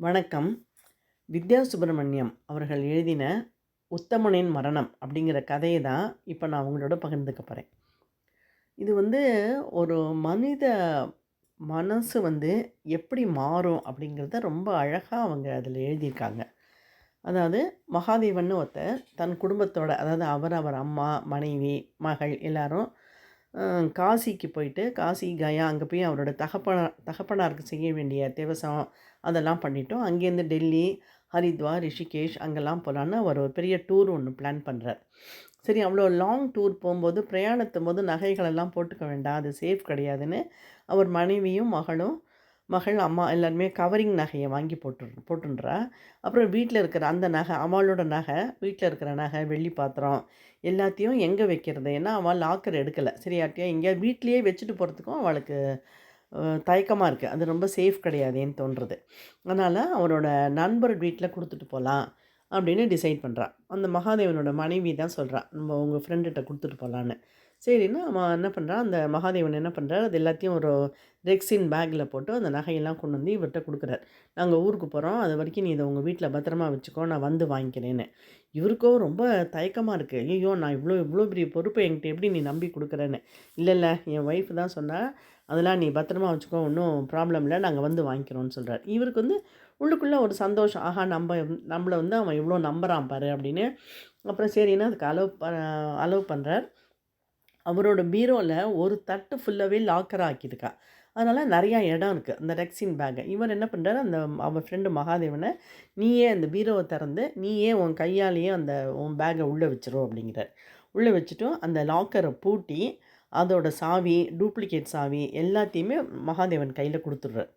வணக்கம். வித்யா சுப்பிரமணியம் அவர்கள் எழுதின உத்தமனின் மரணம் அப்படிங்கிற கதையை தான் இப்போ நான் அவங்களோட பகிர்ந்துக்க போகிறேன் இது வந்து ஒரு மனித மனசு வந்து எப்படி மாறும் அப்படிங்கிறத ரொம்ப அழகாக அவங்க அதில் எழுதியிருக்காங்க. அதாவது மகாதேவன் ஒருத்தர் தன் குடும்பத்தோட அதாவது அவர் அவர் அம்மா மனைவி மகள் எல்லாரும் காசிக்கு போயிட்டு காசி கயா அங்கே போய் அவரோட தகப்பனார் தகப்பனாருக்கு செய்ய வேண்டிய தேவசம் அதெல்லாம் பண்ணிட்டோம். அங்கேருந்து டெல்லி ஹரித்வார் ரிஷிகேஷ் அங்கெல்லாம் போகலான்னு அவர் ஒரு பெரிய டூர் ஒன்று பிளான் பண்ணுறார் சரி அவ்வளோ லாங் டூர் போகும்போது பிரயாணத்தும் போது நகைகளெல்லாம் போட்டுக்க வேண்டாம் அது சேஃப் கிடையாதுன்னு அவர் மனைவியும் மகளும் மகள் அம்மா எல்லாருமே கவரிங் நகையை வாங்கி போட்டு போட்டுன்றா. அப்புறம் வீட்டில் இருக்கிற அந்த நகை அவளோட நகை வீட்டில் இருக்கிற நகை வெள்ளி பாத்திரம் எல்லாத்தையும் எங்கே வைக்கிறது? ஏன்னா அவள் லாக்கர் எடுக்கலை. சரியாட்டியா எங்கேயா வீட்லேயே வச்சுட்டு போகிறதுக்கும் அவளுக்கு தயக்கமாக இருக்குது அது ரொம்ப சேஃப் கிடையாதேன்னு தோன்றுறது அதனால் அவரோட நண்பர் வீட்டில் கொடுத்துட்டு போகலாம் அப்படின்னு டிசைட் பண்ணுறான் அந்த மகாதேவனோட மனைவி தான் சொல்கிறான் நம்ம உங்கள் ஃப்ரெண்டுகிட்ட கொடுத்துட்டு போகலான்னு சரின்னா அவன் என்ன பண்ணுறான் அந்த மகாதேவன் என்ன பண்ணுறாரு அது எல்லாத்தையும் ஒரு ரெக்ஸின் பேக்கில் போட்டு அந்த நகையெல்லாம் கொண்டு வந்து இவர்கிட்ட கொடுக்குறாரு. நாங்கள் ஊருக்கு போகிறோம் அது வரைக்கும் நீ இதை உங்கள் வீட்டில் பத்திரமா வச்சுக்கோ. நான் வந்து வாங்கிக்கிறேன்னு. இவருக்கோ ரொம்ப தயக்கமாக இருக்குது ஐயோ நான் இவ்வளோ இவ்வளோ பெரிய பொறுப்பை என்கிட்ட எப்படி நீ நம்பி கொடுக்குறேன்னு. இல்லை இல்லை என் ஒய்ஃப் தான் சொன்னால் அதெல்லாம் நீ பத்திரமா வச்சுக்கோ. ஒன்றும் ப்ராப்ளம் இல்லை. நாங்கள் வந்து வாங்கிக்கிறோம்னு சொல்கிறார் இவருக்கு வந்து உள்ளுக்குள்ளே ஒரு சந்தோஷம். ஆஹா நம்ம நம்மளை வந்து அவன் இவ்வளோ நம்புகிறான் பாரு அப்படின்னு. அப்புறம் சரின்னா அதுக்கு அலோவ் ப அலோவ் பண்ணுறார் அவரோட பீரோவில் ஒரு தட்டு ஃபுல்லாகவே லாக்கர் ஆக்கியிருக்கா. அதனால் நிறையா இடம் இருக்குது அந்த ரெக்ஸின் பேக்கை இவர் என்ன பண்ணுறாரு அந்த அவர் ஃப்ரெண்டு மகாதேவனை நீயே அந்த பீரோவை திறந்து நீயே உன் கையாலேயே அந்த உன் பேக்கை உள்ளே வச்சிரும் அப்படிங்கிறார். உள்ளே வச்சுட்டும் அந்த லாக்கரை பூட்டி அதோட சாவி டூப்ளிகேட் சாவி எல்லாத்தையுமே மகாதேவன் கையில் கொடுத்துட்றார்.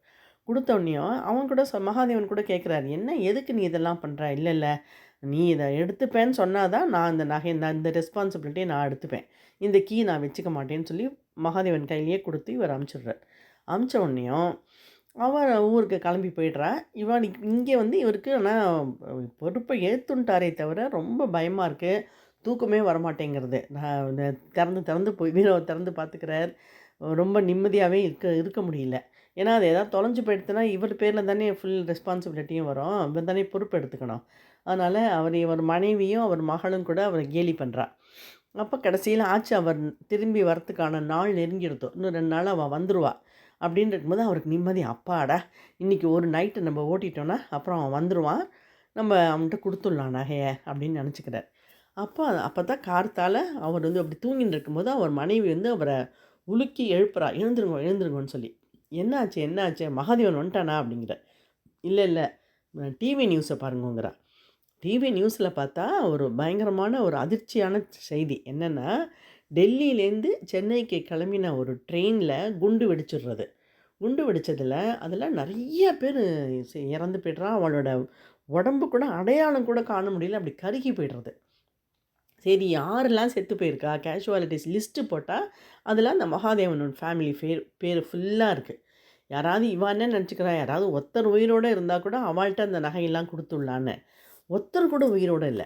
கொடுத்தோடனையும் அவன் கூட மகாதேவன் கூட கேட்குறாரு என்ன எதுக்கு நீ இதெல்லாம் பண்ணுற இல்லை இல்லை. நீ இதை எடுத்துப்பேன்னு சொன்னால் தான் நான் இந்த நகை இந்த இந்த ரெஸ்பான்சிபிலிட்டியை நான் எடுத்துப்பேன். இந்த கீ நான் வச்சுக்க மாட்டேன்னு சொல்லி மகாதேவன் கையிலேயே கொடுத்து இவர் அமுச்சிடுறார். அமுச்ச உடனேயும் அவர் ஊருக்கு கிளம்பி போயிடுறா. இவன் இங்கே வந்து இவருக்கு ஆனால் பொறுப்பை ஏற்றுன்ட்டாரே தவிர ரொம்ப பயமாக இருக்குது தூக்கமே வரமாட்டேங்கிறது. நான் இந்த திறந்து திறந்து போய் வீரவை திறந்து பார்த்துக்கிறார். ரொம்ப நிம்மதியாகவே இருக்க இருக்க முடியல. ஏன்னா அது ஏதாவது தொலைஞ்சு போயிடுத்துனா இவர் பேரில் தானே ஃபுல் ரெஸ்பான்சிபிலிட்டியும் வரும். இவன் தானே பொறுப்பு எடுத்துக்கணும். அதனால் அவர் இவர் மனைவியும் அவர் மகளும் கூட அவரை கேலி பண்ணுறா அப்போ கடைசியில் ஆச்சு அவர் திரும்பி வரத்துக்கான நாள் நெருங்கிடுதோ இன்னும் ரெண்டு நாள் அவள் வந்துடுவா அப்படின்னு இருக்கும்போது அவருக்கு நிம்மதி அப்பாடா இன்றைக்கி ஒரு நைட்டு நம்ம ஓட்டிட்டோன்னா அப்புறம் அவன் வந்துடுவான் நம்ம அவன்கிட்ட கொடுத்துடலாம் நகையை அப்படின்னு நினச்சிக்கிறார். அப்போ அப்போ தான் கார்த்தால் அவர் வந்து அப்படி தூங்கின்னு இருக்கும்போது அவர் மனைவி வந்து அவரை உலுக்கி எழுப்புறா. எழுந்துருங்க எழுந்துருங்கன்னு சொல்லி. என்னாச்சு என்னாச்சு? மகாதேவன் வந்துட்டானா? அப்படிங்கிற இல்லை இல்லை. டிவி நியூஸை பாருங்கங்கிறா டிவி நியூஸில் பார்த்தா ஒரு பயங்கரமான ஒரு அதிர்ச்சியான செய்தி. என்னென்னா டெல்லியிலேருந்து சென்னைக்கு கிளம்பின ஒரு ட்ரெயினில் குண்டு வெடிச்சிடுறது. குண்டு வெடிச்சதில் அதில் நிறைய பேர் இறந்து போய்ட்றான். அவளோட உடம்பு கூட அடையாளம் கூட காண முடியல. அப்படி கருகி போய்டுறது. சரி யாரெல்லாம் செத்து போயிருக்கா? கேஷுவாலிட்டிஸ் லிஸ்ட்டு போட்டால் அதில் அந்த மகாதேவனோட ஃபேமிலி பேர் பேர் ஃபுல்லாக இருக்குது யாராவது இவான்னு நினச்சிக்கிறான்? நினச்சிக்கிறா யாராவது ஒருத்தர் உயிரோடு இருந்தால் கூட அவள்கிட்ட அந்த நகையெல்லாம் கொடுத்துடலான்னு. ஒருத்தர் கூட உயிரோடு இல்லை.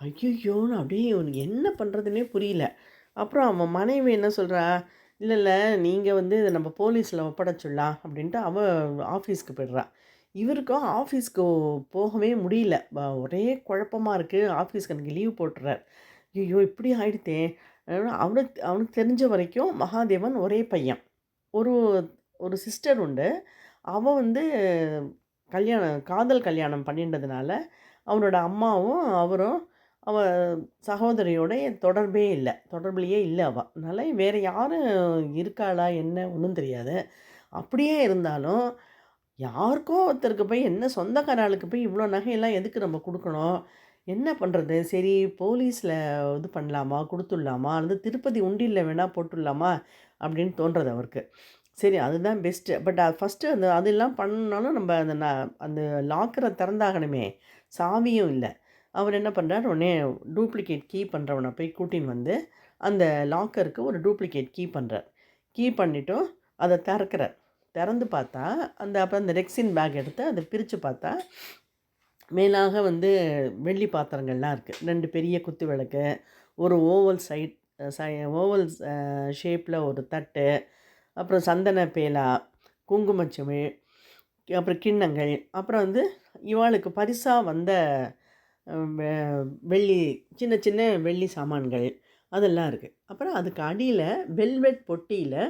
ஐயோன்னு அப்படியே உனக்கு என்ன பண்ணுறதுனே புரியல. அப்புறம் அவன் மனைவி என்ன சொல்கிறா இல்லை இல்லை நீங்கள் வந்து இதை நம்ம போலீஸில் ஒப்படைச்சிடலாம் அப்படின்ட்டு அவள் ஆஃபீஸ்க்கு போய்ட்றா. இவருக்கும் ஆஃபீஸ்க்கு போகவே முடியல. ஒரே குழப்பமாக இருக்குது ஆஃபீஸ்க்கு எனக்கு லீவ் போட்டுறார். ஐயோ இப்படி ஆயிடுத்தே. அவனுக்கு அவனுக்கு தெரிஞ்ச வரைக்கும் மகாதேவன் ஒரே பையன். ஒரு ஒரு சிஸ்டர் உண்டு. அவன் வந்து கல்யாணம் காதல் கல்யாணம் பண்ணின்றதுனால அவனோட அம்மாவும் அவரும் அவ சகோதரியோட தொடர்பே இல்லை. தொடர்புலையே இல்லை அவள் அதனால் வேறு யாரும் இருக்காளா என்ன? ஒன்றும் தெரியாது. அப்படியே இருந்தாலும் யாருக்கோ ஒருத்தருக்கு போய் என்ன சொந்தக்காராளுக்கு போய் இவ்வளோ நகையெல்லாம் எதுக்கு நம்ம கொடுக்கணும்? என்ன பண்ணுறது சரி போலீஸில் இது பண்ணலாமா? கொடுத்துடலாமா? அல்லது திருப்பதி உண்டியில் வேணால் போட்டுடலாமா? அப்படின்னு தோன்றது அவருக்கு. சரி அதுதான் பெஸ்ட்டு பட் ஃபஸ்ட்டு அந்த அதெல்லாம் பண்ணாலும் நம்ம அந்த ந- அந்த லாக்கரை திறந்தாகணுமே. சாவியும் இல்லை. அவர் என்ன பண்ணுறார் உடனே டூப்ளிகேட் கீ பண்ணுறவனை போய் கூட்டின்னு வந்து அந்த லாக்கருக்கு ஒரு டூப்ளிகேட் கீ பண்ணுறார் கீ பண்ணிட்டும் அதை திறக்கிறார். திறந்து பார்த்தா அந்த அப்போ அந்த ரெக்ஸின் பேக் எடுத்து அதை பிரித்து பார்த்தா மேலாக வந்து வெள்ளி பாத்திரங்கள்லாம் இருக்குது ரெண்டு பெரிய குத்து விளக்கு ஒரு ஓவல் சைட் சை ஓவல் ஷேப்பில் ஒரு தட்டு அப்புறம் சந்தன பேலா குங்குமச்சிமிழ் அப்புறம் கிண்ணங்கள் அப்புறம் வந்து இவாளுக்கு பரிசாக வந்த வெள்ளி சின்ன சின்ன வெள்ளி சாமான்கள் அதெல்லாம் இருக்குது அப்புறம் அதுக்கு அடியில் வெல்வெட் பொட்டியில்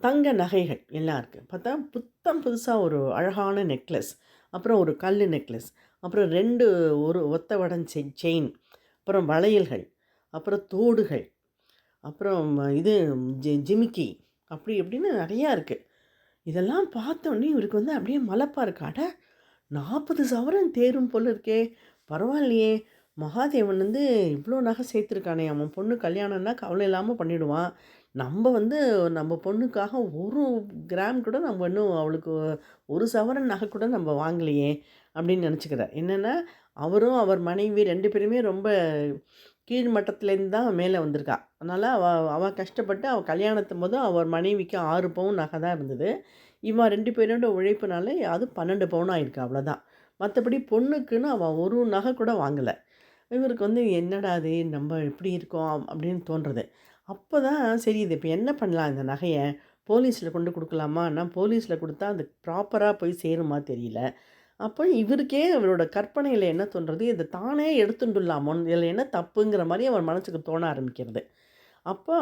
தங்க நகைகள் எல்லாம் இருக்குது பார்த்தா புத்தம் புதுசாக ஒரு அழகான நெக்லஸ் அப்புறம் ஒரு கல் நெக்லஸ் அப்புறம் ரெண்டு ஒரு ஒத்த வடம் செயின் அப்புறம் வளையல்கள் அப்புறம் தோடுகள் அப்புறம் இது ஜி ஜிமிக்கி அப்படி இப்படின்னு நிறையா இருக்குது இதெல்லாம் பார்த்தோன்னே இவருக்கு வந்து அப்படியே மலைப்பா இருக்கு. நாற்பது சவரன் தேரும் போல இருக்கே. பரவாயில்லையே. மகாதேவன் வந்து இவ்வளோ நகை சேர்த்துருக்கானே. அவன் பொண்ணு கல்யாணம்னா கவலை இல்லாமல் பண்ணிவிடுவான் நம்ம வந்து நம்ம பொண்ணுக்காக ஒரு கிராம் கூட நம்ம இன்னும் அவளுக்கு ஒரு சவரன் நகை கூட நம்ம வாங்கலையே அப்படின்னு நினச்சிக்கிறார். என்னென்னா அவரும் அவர் மனைவி ரெண்டு பேருமே ரொம்ப கீழ் மட்டத்துலேருந்து தான் மேலே வந்திருக்கா. அதனால் அவ அவள் கஷ்டப்பட்டு அவள் கல்யாணத்தும் போது அவர் மனைவிக்கு ஆறு பவுன் நகை தான் இருந்தது. இவன் ரெண்டு பேரோட உழைப்புனால அது பன்னெண்டு பவுன் ஆயிருக்கு அவ்வளோதான் மற்றபடி பொண்ணுக்குன்னு அவள் ஒரு நகை கூட வாங்கலை. இவருக்கு வந்து என்னடா அது நம்ம எப்படி இருக்கோம் அப்படின்னு தோன்றுறது அப்போ தான் சரி இது இப்போ என்ன பண்ணலாம் இந்த நகையை? போலீஸில் கொண்டு கொடுக்கலாமா? நான் போலீஸில் கொடுத்தா அது ப்ராப்பராக போய் சேருமா தெரியல. அப்போ இவருக்கே அவரோட கற்பனையில் என்ன தோன்றது? இதை தானே எடுத்துட்டுலாமோ இதில் என்ன தப்புங்கிற மாதிரி அவர் மனசுக்கு தோண ஆரம்பிக்கிறது. அப்போ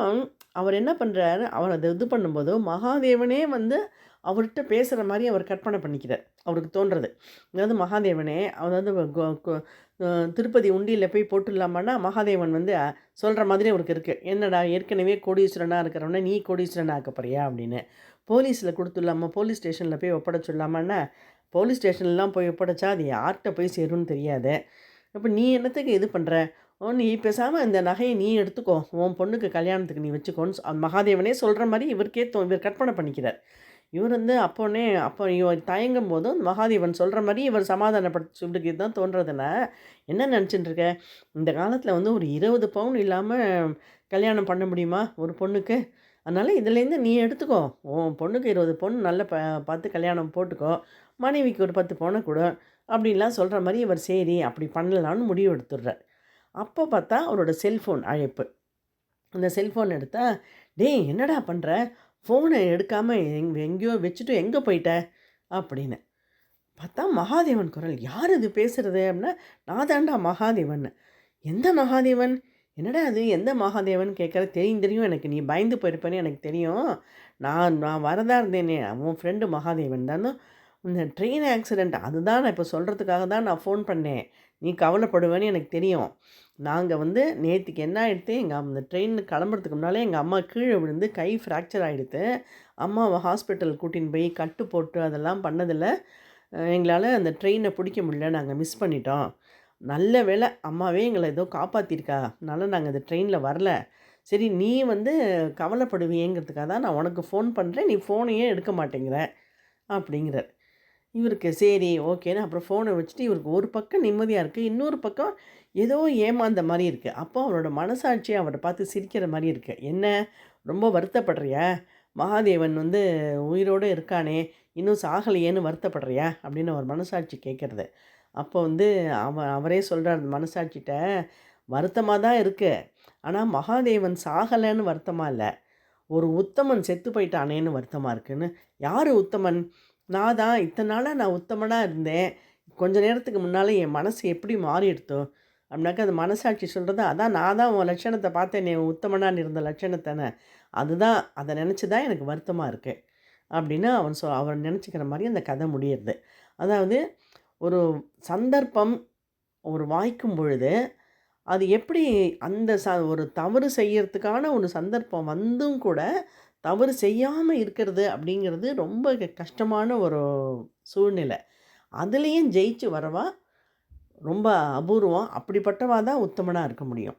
அவர் என்ன பண்ணுறாரு அவர் அதை இது பண்ணும்போது மகாதேவனே வந்து அவர்கிட்ட பேசுகிற மாதிரி அவர் கற்பனை பண்ணிக்கிறார். அவருக்கு தோன்றது. அதாவது மகாதேவனே அதாவது திருப்பதி உண்டியில் போய் போட்டுடலாமான்னா மகாதேவன் வந்து சொல்கிற மாதிரி அவருக்கு இருக்குது என்னடா ஏற்கனவே கோடீஸ்வரனாக இருக்கிறவன நீ கோடீஸ்வரனாக ஆக்க போறியா அப்படின்னு. போலீஸில் கொடுத்துடலாமா? போலீஸ் ஸ்டேஷனில் போய் ஒப்படைச்சிடலாமான்னா போலீஸ் ஸ்டேஷன்லாம் போய் ஒப்படைச்சா அது யார்கிட்ட போய் சேரும்னு தெரியாது. அப்போ நீ என்னத்துக்கு இது பண்ணுற ஓ நீ பேசாமல் இந்த நகையை நீ எடுத்துக்கோ. உன் பொண்ணுக்கு கல்யாணத்துக்கு நீ வச்சுக்கோன்னு மகாதேவனே சொல்கிற மாதிரி இவருக்கே தோ இவர் கற்பனை பண்ணிக்கிறார். இவர் வந்து அப்போனே அப்போ இவர் தயங்கும் போதும் மகாதேவன் சொல்கிற மாதிரி இவர் சமாதானப்படுத்தி சொல்லிட்டு தான் தோன்றதுன்னா என்ன நினச்சிட்டு இருக்க இந்த காலத்தில் வந்து ஒரு இருபது பவுன் இல்லாமல் கல்யாணம் பண்ண முடியுமா ஒரு பொண்ணுக்கு? அதனால் இதுலேருந்து நீ எடுத்துக்கோ. உன் பொண்ணுக்கு இருபது பொண்ணு நல்ல ப பார்த்து கல்யாணம் போட்டுக்கோ. மனைவிக்கு ஒரு பத்து பொண்ணை கொடு. அப்படின்லாம் சொல்கிற மாதிரி இவர் சரி அப்படி பண்ணலான்னு முடிவு எடுத்துடுறார். அப்போ பார்த்தா அவரோட செல்ஃபோன் அழைப்பு. அந்த செல்ஃபோன் எடுத்தா டேய் என்னடா பண்ணுற ஃபோனை எடுக்காமல் எங் எங்கேயோ வச்சுட்டு எங்கே போயிட்ட? அப்படின்னு. பார்த்தா மகாதேவன் குரல் யார் இது பேசுகிறது அப்படின்னா நான் தாண்டா மகாதேவன் எந்த மகாதேவன்? என்னடா அது எந்த மகாதேவன் கேட்குற தெரியும் தெரியும். எனக்கு நீ பயந்து போயிருப்பேன்னு எனக்கு தெரியும். நான் நான் வரதா இருந்தேனே. உன் ஃப்ரெண்டு மகாதேவன் தானே. இந்த ட்ரெயின் ஆக்சிடெண்ட் அதுதான் நான் இப்போ சொல்கிறதுக்காக தான் நான் ஃபோன் பண்ணேன். நீ கவலைப்படுவேன்னு எனக்கு தெரியும். நாங்கள் வந்து நேற்றுக்கு என்ன ஆகிடுது எங்கள் அந்த ட்ரெயின் கிளம்புறதுக்கு முன்னாலே எங்கள் அம்மா கீழே விழுந்து கை ஃப்ராக்சர் ஆகிடுது அம்மாவை ஹாஸ்பிட்டல் கூட்டின்னு போய் கட்டு போட்டு அதெல்லாம் பண்ணதில் எங்களால் அந்த ட்ரெயினை பிடிக்க முடியல. நாங்கள் மிஸ் பண்ணிட்டோம். நல்ல வேளை அம்மாவே எங்களை ஏதோ காப்பாற்றிருக்கா அதனால நாங்கள் அந்த ட்ரெயினில் வரல. சரி நீ வந்து கவலைப்படுவியேங்கிறதுக்காக தான் நான் உனக்கு ஃபோன் பண்ணுறேன் நீ ஃபோனையே எடுக்க மாட்டேங்கிற அப்படிங்கிறார். இவருக்கு சரி ஓகேன்னு அப்புறம் ஃபோனை வச்சுட்டு இவருக்கு ஒரு பக்கம் நிம்மதியாக இருக்குது இன்னொரு பக்கம் ஏதோ ஏமாந்த மாதிரி இருக்குது அப்போ அவரோட மனசாட்சி அவரை பார்த்து சிரிக்கிற மாதிரி இருக்குது என்ன? ரொம்ப வருத்தப்படுறியா? மகாதேவன் வந்து உயிரோடு இருக்கானே. இன்னும் சாகலையேன்னு வருத்தப்படுறியா? அப்படின்னு அவர் மனசாட்சி கேட்குறது. அப்போ வந்து அவ அவரே சொல்கிறார் மனசாட்சிகிட்ட வருத்தமாக தான் இருக்கு. ஆனால் மகாதேவன் சாகலைன்னு வருத்தமாக இல்லை. ஒரு உத்தமன் செத்து போயிட்டானேன்னு வருத்தமாக இருக்குன்னு. யார் உத்தமன்? நான் தான். இத்தனை நாளாக நான் உத்தமனாக இருந்தேன். கொஞ்ச நேரத்துக்கு முன்னால் என் மனசு எப்படி மாறிடுத்தோ அப்படின்னாக்கா அது மனசாட்சி சொல்கிறது அதான் நான் தான் உன் லட்சணத்தை பார்த்தேன். நீ உத்தமனான்னு இருந்த லட்சணத்தானே. அதுதான். அதை நினச்சி தான் எனக்கு வருத்தமாக இருக்குது அப்படின்னு அவன் சொ அவன் நினச்சிக்கிற மாதிரி அந்த கதை முடியுது. அதாவது ஒரு சந்தர்ப்பம் ஒரு வாய்க்கும் பொழுது அது எப்படி அந்த ச ஒரு தவறு செய்யறதுக்கான ஒரு சந்தர்ப்பம் வந்தும் கூட தவறு செய்யாமல் இருக்கிறது அப்படிங்கிறது ரொம்ப க- கஷ்டமான ஒரு சூழ்நிலை. அதுலேயும் ஜெயிச்சு வரவா? ரொம்ப அபூர்வம். அப்படிப்பட்டவா தான் உத்தமனாக இருக்க முடியும்.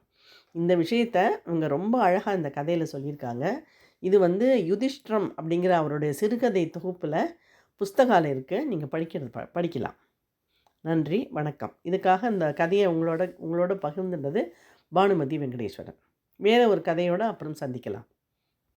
இந்த விஷயத்த இவங்க ரொம்ப அழகாக இந்த கதையில் சொல்லியிருக்காங்க. இது வந்து யுதிஷ்டிரம் அப்படிங்கிற அவருடைய சிறுகதை தொகுப்பில் புஸ்தகால இருக்குது நீங்கள் படிக்கிறது ப படிக்கலாம். நன்றி வணக்கம். இதுக்காக இந்த கதையை உங்களோட உங்களோட பகிர்ந்துன்றது பானுமதி வெங்கடேஸ்வரன். வேறு ஒரு கதையோடு அப்புறம் சந்திக்கலாம்.